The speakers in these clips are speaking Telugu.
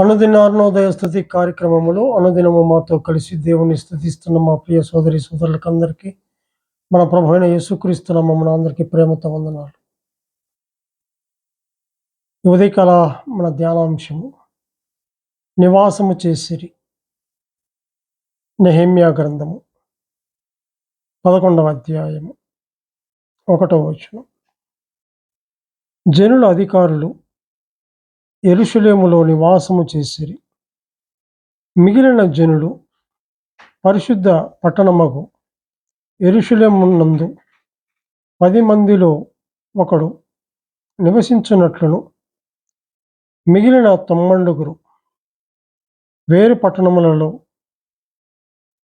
అనుదిన అరుణోదయ స్థుతి కార్యక్రమములో అనుదినము మాతో కలిసి దేవుని స్థుతిస్తున్న మా ప్రియ సోదరి సోదరులకు అందరికీ మన ప్రభు అయిన యేసుక్రీస్తున్న మమ్మల్ని అందరికీ ప్రేమతో వందనాలు. ఉదయకాల మన ధ్యానాంశము నివాసము చేసిరి నెహేమ్యా గ్రంథము పదకొండవ అధ్యాయము ఒకటో వచనం. జనుల అధికారులు ఎరుషులేములో నివాసము చేసిరి. మిగిలిన జనులు పరిశుద్ధ పట్టణమగు ఎరుషులేమున్నందు పది మందిలో ఒకడు నివసించున్నట్లును మిగిలిన తొమ్మండుగురు వేరు పట్టణములలో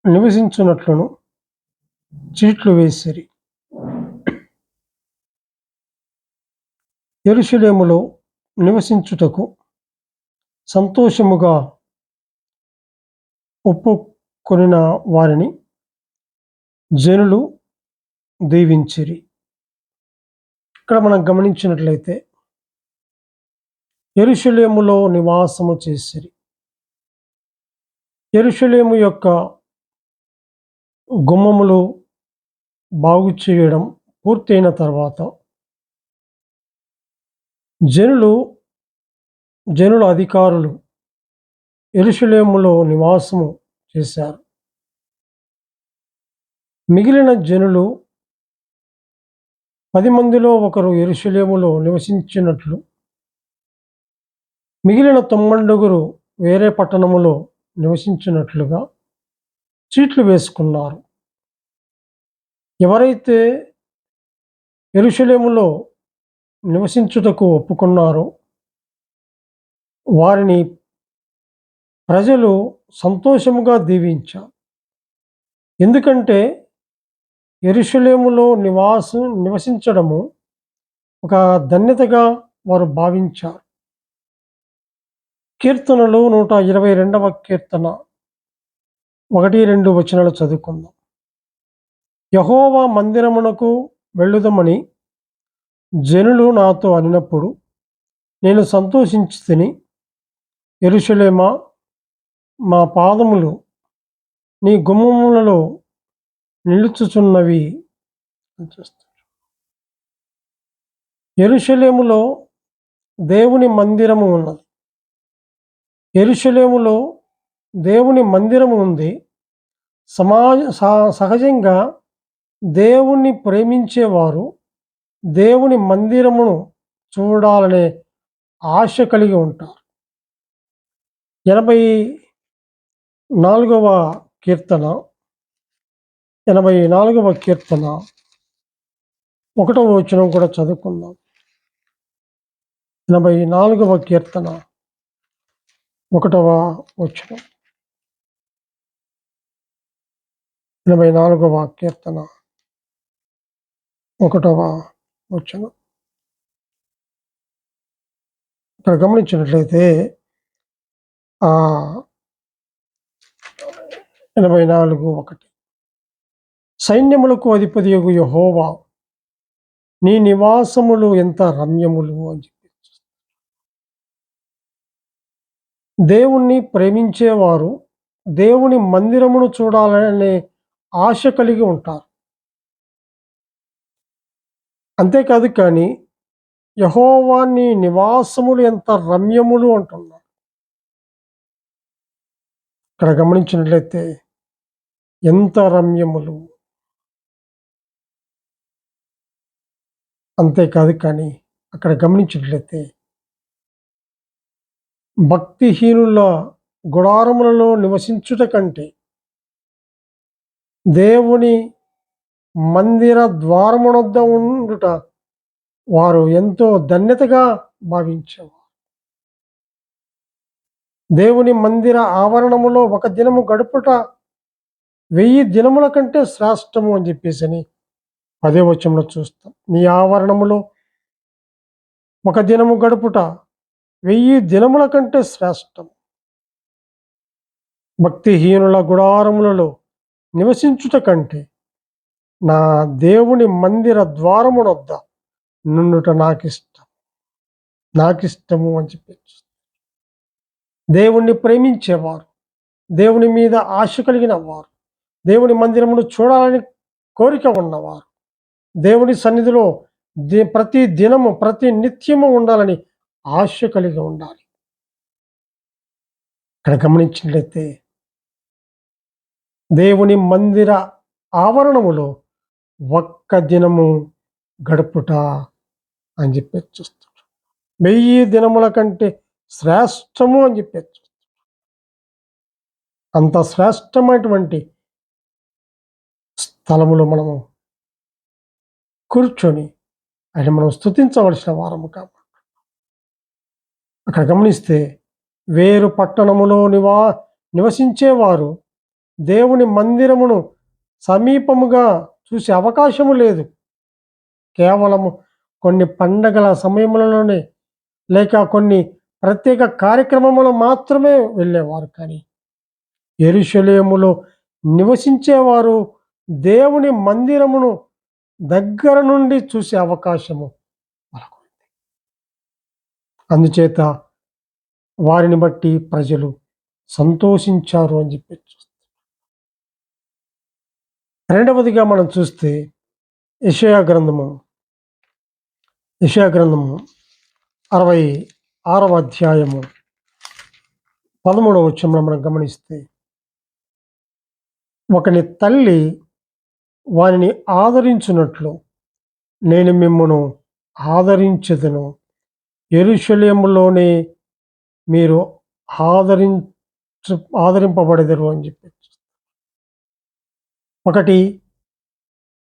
నివసించున్నట్లును చీట్లు వేసిరి. ఎరుషులేములో నివసించుటకు సంతోషముగా ఒప్పుకొనిన వారిని జనులు దీవించిరి. ఇక్కడ మనం గమనించినట్లయితే ఎరుషులేములో నివాసము చేసిరి. ఎరుషులేము యొక్క గుమ్మములు బాగు చేయడం పూర్తయిన తర్వాత జనులు జనుల అధికారులు ఎరుషులేములో నివాసము చేశారు. మిగిలిన జనులు పది మందిలో ఒకరు ఎరుషులేములో నివసించినట్లు మిగిలిన తొమ్మండుగురు వేరే పట్టణములో నివసించినట్లుగా చీట్లు వేసుకున్నారు. ఎవరైతే ఎరుషులేములో నివసించుటకు ఒప్పుకున్నారో. వారిని ప్రజలు సంతోషముగా దీవించారు. ఎందుకంటే ఎరుషులేములో నివాసం నివసించడము ఒక ధన్యతగా వారు భావించారు. కీర్తనలు నూట ఇరవై రెండవ కీర్తన ఒకటి రెండు వచనాలు చదువుకుందాం. యహోవా మందిరమునకు వెళ్ళుదమని జనులు నాతో అనినప్పుడు నేను సంతోషించి తిని ఎరుషులేమా మా పాదములు నీ గుమ్మములలో నిలుచుచున్నవి అని ఎరుషలేములో దేవుని మందిరము ఉన్నది. ఎరుషలేములో దేవుని మందిరము ఉంది. సమాజ సహజంగా దేవుణ్ణి ప్రేమించేవారు దేవుని మందిరమును చూడాలనే ఆశ కలిగి ఉంటారు. ఎనభై నాలుగవ కీర్తన ఎనభై నాలుగవ కీర్తన ఒకటవ వచనం కూడా చదువుకుందాం. ఎనభై నాలుగవ కీర్తన ఒకటవ వచనం. ఎనభై నాలుగవ కీర్తన ఒకటవ వచ్చాను. ఇక్కడ గమనించినట్లయితే ఎనభై నాలుగు ఒకటి. సైన్యములకు అధిపతి యహోవా నీ నివాసములు ఎంత రమ్యములు అని చెప్పి దేవుణ్ణి ప్రేమించేవారు దేవుని మందిరమును చూడాలనే ఆశ కలిగి ఉంటారు. అంతేకాదు కానీ యహోవాన్ని నివాసములు ఎంత రమ్యములు అంటున్నారు ఇక్కడ గమనించినట్లయితే ఎంత రమ్యములు. అంతేకాదు కానీ అక్కడ గమనించినట్లయితే భక్తిహీనుల గుడారములలో నివసించుట కంటే దేవుని మందిర ద్వారమునొద్ద ఉండుట వారు ఎంతో ధన్యతగా భావించేవారు. దేవుని మందిర ఆవరణములో ఒక దినము గడుపుట వెయ్యి దినముల కంటే శ్రేష్టము అని చెప్పేసి అని అదే వచ్చంలో చూస్తాం. నీ ఆవరణములో ఒక దినము గడుపుట వెయ్యి దినముల కంటే శ్రేష్టం భక్తిహీనుల గుడారములలో నివసించుట కంటే నా దేవుని మందిర ద్వారమునొద్ద నుండుట నాకిష్టం. నాకిష్టము అని చెప్పచ్చు దేవుణ్ణి ప్రేమించేవారు దేవుని మీద ఆశ కలిగిన వారు దేవుని మందిరమును చూడాలని కోరిక ఉన్నవారు దేవుని సన్నిధిలో ప్రతి దినము ప్రతి నిత్యము ఉండాలని ఆశ కలిగి ఉండాలి. ఇక్కడ గమనించినట్లయితే దేవుని మందిర ఆవరణములో ఒక్క దినము గడుపుట అని చెప్పి చూస్తున్నాడు వెయ్యి దినముల కంటే శ్రేష్టము అని చెప్పి చూస్తున్నాడు అంత శ్రేష్టమైనటువంటి స్థలములో మనము కూర్చొని ఆయన మనం స్థుతించవలసిన వారము కాబట్టి. అక్కడ గమనిస్తే వేరు పట్టణములో నివా నివసించేవారు దేవుని మందిరమును సమీపముగా చూసే అవకాశము లేదు కేవలము కొన్ని పండగల సమయములలోనే లేక కొన్ని ప్రత్యేక కార్యక్రమములు మాత్రమే వెళ్ళేవారు కానీ ఎరుషలేములో నివసించేవారు దేవుని మందిరమును దగ్గర నుండి చూసే అవకాశము వాళ్ళకు ఉంది. అందుచేత వారిని బట్టి ప్రజలు సంతోషించారు అని చెప్పి రెండవదిగా మనం చూస్తే యషయా గ్రంథము. యషయా గ్రంథము అరవై ఆరవ అధ్యాయము. పదమూడవ వచ్చంలో మనం గమనిస్తే ఒకని తల్లి వానిని ఆదరించినట్లు నేను మిమ్మను ఆదరించదును. ఎరుశల్యములోనే మీరు ఆదరించ ఆదరింపబడెదరు అని చెప్పి ఒకటి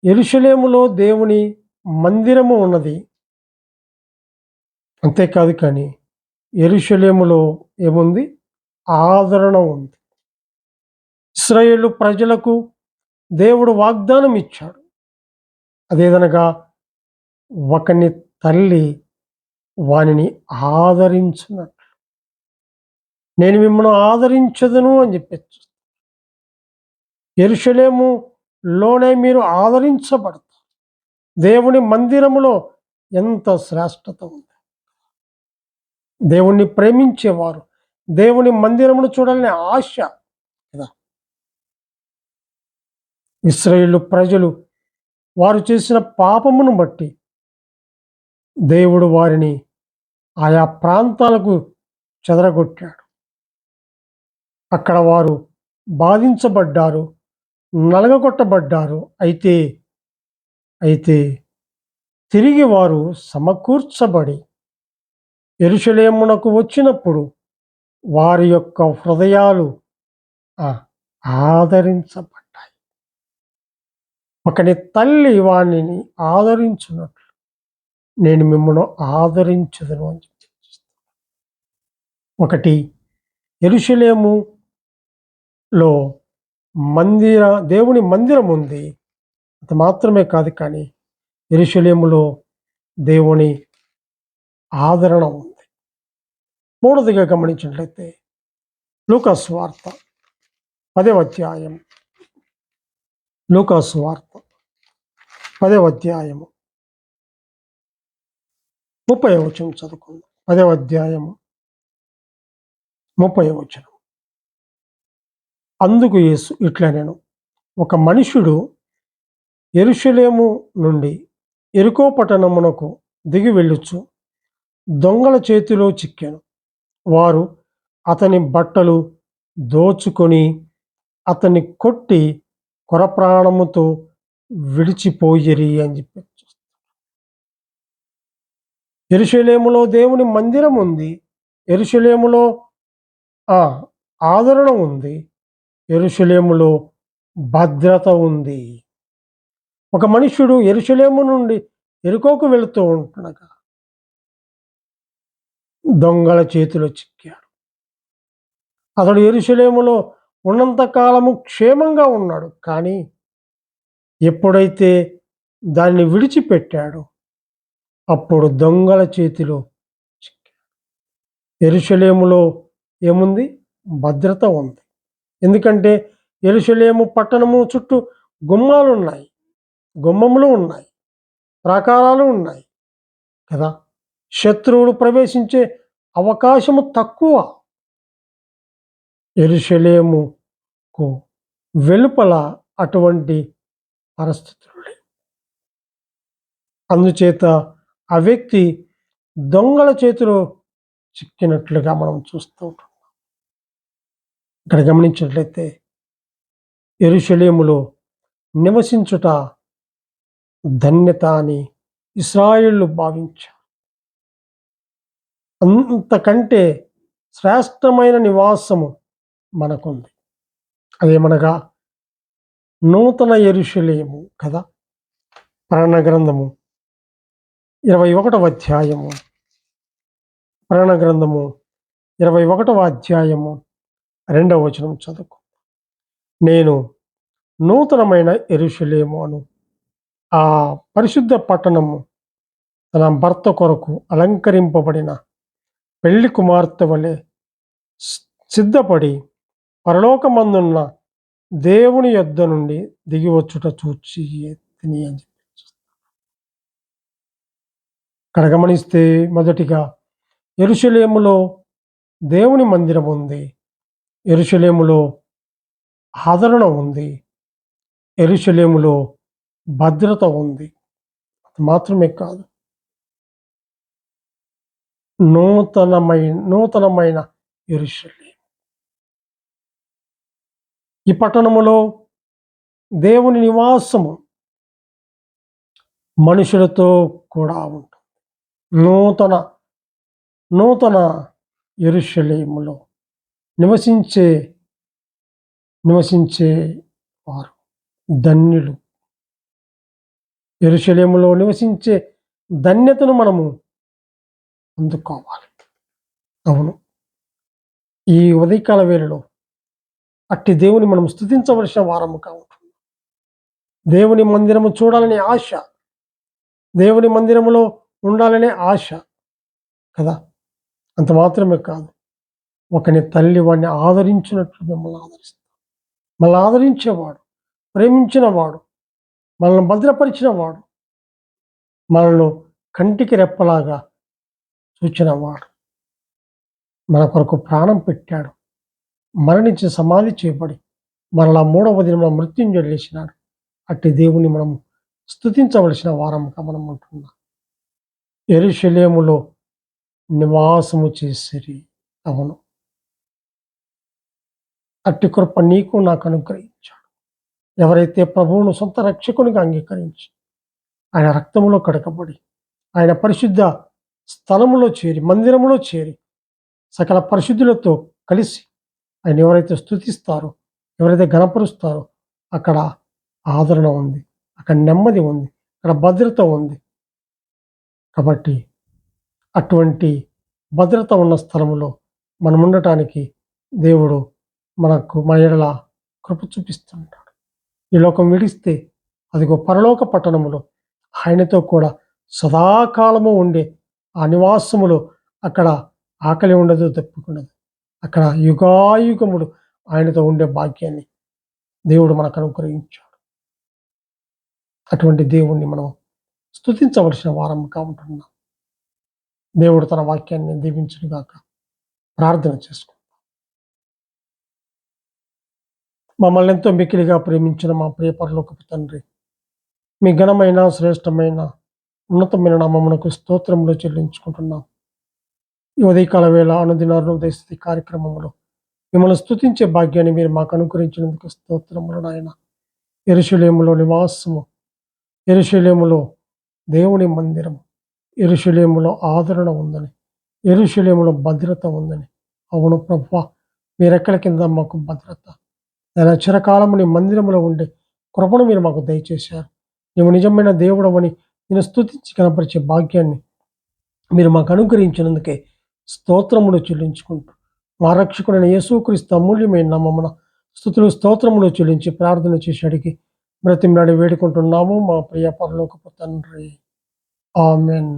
ఎరుషలేములో దేవుని మందిరము ఉన్నది. అంతేకాదు కానీ ఎరుషలేములో ఏముంది? ఆదరణ ఉంది. ఇస్రాయేలు ప్రజలకు దేవుడు వాగ్దానం ఇచ్చాడు. అదేదనగా ఒకని తల్లి వానిని ఆదరించినట్లు. నేను మిమ్మల్ని ఆదరించదును అని చెప్పచ్చు. ఎరుషలేములోనే మీరు ఆదరించబడతారు. దేవుని మందిరములో ఎంత శ్రేష్టత ఉంది. దేవుణ్ణి ప్రేమించేవారు దేవుని మందిరమును చూడాలనే ఆశ కదా. ఇస్రాయేలు ప్రజలు వారు చేసిన పాపమును బట్టి దేవుడు వారిని ఆయా ప్రాంతాలకు చెదరగొట్టాడు. అక్కడ వారు బాధించబడ్డారు. నలగగొట్టబడ్డారు. అయితే అయితే తిరిగి వారు సమకూర్చబడి ఎరుషలేమునకు వచ్చినప్పుడు వారి యొక్క హృదయాలు ఆదరించబడ్డాయి. ఒకని తల్లి వాణిని ఆదరించున్నట్లు నేను మిమ్మల్ని ఆదరించదును అని చెప్పి ఒకటి ఎరుషలేములో మందిర దేవుని మందిరం ఉంది. అది మాత్రమే కాదు కానీ ఎరుషలేములో దేవుని ఆదరణ ఉంది. మూడవదిగా గమనించినట్లయితే లూకాసు పదే అధ్యాయం. లూకాసు పదే అధ్యాయము ముప్పై వచనం చదువుకుందాం. పదే అధ్యాయము ముప్పై వచనం. అందుకు యేసు ఇట్లా నేను ఒక మనుషుడు ఎరుషలేము నుండి ఎరుకో పట్టణమునకు దిగి వెళ్ళొచ్చు. దొంగల చేతిలో చిక్కాను. వారు అతని బట్టలు దోచుకొని అతన్ని కొట్టి కొరప్రాణముతో విడిచిపోయిరి అని చెప్పి ఎరుషలేములో దేవుని మందిరం ఉంది ఎరుషలేములో ఆ ఆదరణ ఉంది. ఎరుషలేములో భద్రత ఉంది. ఒక మనుష్యుడు ఎరుషలేము నుండి ఎరుకోకు వెళుతూ ఉంటుండగా దొంగల చేతిలో చిక్కాడు. అతడు ఎరుషలేములో ఉన్నంతకాలము క్షేమంగా ఉన్నాడు కానీ ఎప్పుడైతే దాన్ని విడిచిపెట్టాడో అప్పుడు దొంగల చేతిలో చిక్కాడు. ఎరుషలేములో ఏముంది? భద్రత ఉంది. ఎందుకంటే ఎరుసలేము పట్టణము చుట్టూ గుమ్మాలు ఉన్నాయి గుమ్మములు ఉన్నాయి. ప్రాకారాలు ఉన్నాయి. కదా? శత్రువులు ప్రవేశించే అవకాశము తక్కువ. ఎరుసలేముకు వెలుపల అటువంటి పరిస్థితులు అందుచేత ఆ వ్యక్తి దొంగల చేతిలో చిక్కినట్లుగా మనం చూస్తూ ఉంటాం. ఇక్కడ గమనించినట్లయితే ఎరుషలేములో నివసించుట ధన్యత అని ఇస్రాయిళ్ళు భావించారు. అంతకంటే శ్రేష్టమైన నివాసము మనకుంది. అదేమనగా నూతన ఎరుషలేము కదా? ప్రాణ గ్రంథము ఇరవై ఒకటవ అధ్యాయము. ప్రాణ గ్రంథము ఇరవై ఒకటవ అధ్యాయము. రెండవ వచనం చదువుకు. నేను నూతనమైన ఎరుషలేము అను ఆ పరిశుద్ధ పట్టణము తన భర్త కొరకు అలంకరింపబడిన పెళ్ళి కుమార్తె వలె సిద్ధపడి పరలోకమందున్న దేవుని యొద్ద నుండి దిగివచ్చుట చూచి తిని అని చెప్పి ఇక్కడ గమనిస్తే మొదటిగా ఎరుషలేములో దేవుని మందిరం ఉంది. ఎరుషలేములో ఆదరణ ఉంది. ఎరుషలేములో భద్రత ఉంది. మాత్రమే కాదు. నూతనమైన నూతనమైన ఎరుషలేం ఈ పట్టణములో దేవుని నివాసము మనుషులతో కూడా ఉంటుంది. నూతన నూతన ఎరుషలేములో నివసించే నివసించే వారు ధన్యులు. ఎరుశలేములో నివసించే ధన్యతను మనము అందుకోవాలి. అవును. ఈ ఉదయకాల వేళలో అట్టి దేవుని మనం స్థుతించవలసిన వారము ఉంటుంది దేవుని మందిరము చూడాలనే ఆశ దేవుని మందిరములో ఉండాలనే ఆశ కదా? అంత మాత్రమే కాదు. ఒకని తల్లి వాడిని ఆదరించినట్లు మిమ్మల్ని ఆదరిస్తాడు మళ్ళీ ఆదరించేవాడు ప్రేమించిన వాడు మనల్ని భద్రపరిచిన వాడు మనల్ని కంటికి రెప్పలాగా చూచినవాడు. మన కొరకు ప్రాణం పెట్టాడు. మరణించి సమాధి చేయబడి మరలా మూడవ దినం మృత్యుంజడు లేచినాడు. అట్టి దేవుని మనం స్థుతించవలసిన వారంగా మనం ఉంటున్నాం. ఎరుశలేములో నివాసము చేసిరి. అవును. అట్టి కృప నీకు నాకు అనుగ్రహించాడు. ఎవరైతే ప్రభువును సొంత రక్షకునిగా అంగీకరించి ఆయన రక్తములో కడకబడి ఆయన పరిశుద్ధ స్థలములో చేరి మందిరములో చేరి సకల పరిశుద్ధులతో కలిసి ఆయన ఎవరైతే స్థుతిస్తారో ఎవరైతే గణపరుస్తారో అక్కడ ఆదరణ ఉంది అక్కడ నెమ్మది ఉంది అక్కడ భద్రత ఉంది. కాబట్టి అటువంటి భద్రత ఉన్న స్థలములో మనం ఉండటానికి దేవుడు మనకు మన ఎడల కృప చూపిస్తుంటాడు. ఈ లోకం విడిస్తే అదిగో పరలోక పట్టణములో ఆయనతో కూడా సదాకాలము ఉండే ఆ నివాసములో అక్కడ ఆకలి ఉండదు తప్పుకున్నది అక్కడ యుగాయుగముడు ఆయనతో ఉండే భాగ్యాన్ని దేవుడు మనకు అనుగ్రహించాడు. అటువంటి దేవుణ్ణి మనం స్థుతించవలసిన వారం ఉంటున్నాం. దేవుడు తన వాక్యాన్ని దీవించుగాక ప్రార్థన చేసుకుంటాం మమ్మల్ని ఎంతో మిక్కిలిగా ప్రేమించిన మా ప్రియ పరలోకపు తండ్రి. మీ ఘనమైన శ్రేష్టమైన ఉన్నతమైన నామమునకు స్తోత్రంలో చెల్లించుకుంటున్నాం. ఈ ఉదయకాల వేళ అనుదిన కార్యక్రమంలో మిమ్మల్ని స్థుతించే భాగ్యాన్ని మీరు మాకు అనుకరించినందుకు స్తోత్రములు నాయన. ఎరుశలేములో నివాసము. ఎరుశలేములో దేవుని మందిరము. ఎరుశలేములో ఆదరణ ఉందని. ఎరుశలేములో భద్రత ఉందని. అవును ప్రభు మీరెక్కడి కింద మాకు భద్రత? నేను చిరకాలము నీ మందిరంలో ఉండే కృపను మీరు మాకు దయచేశారు. నీవు నిజమైన దేవుడు అని నేను స్థుతించి కనపరిచే భాగ్యాన్ని మీరు మాకు అనుగ్రహించినందుకే స్తోత్రములు చెల్లించుకుంటూ మా రక్షకుడైన యేసుక్రీస్తు అమూల్యమైన నమ్మమున స్థుతులు స్తోత్రములు చెల్లించి ప్రార్థన చేసి అడిగి బ్రతిమలాడి వేడుకుంటున్నాము మా ప్రియ పరలోకపు తండ్రి. ఆమెన్.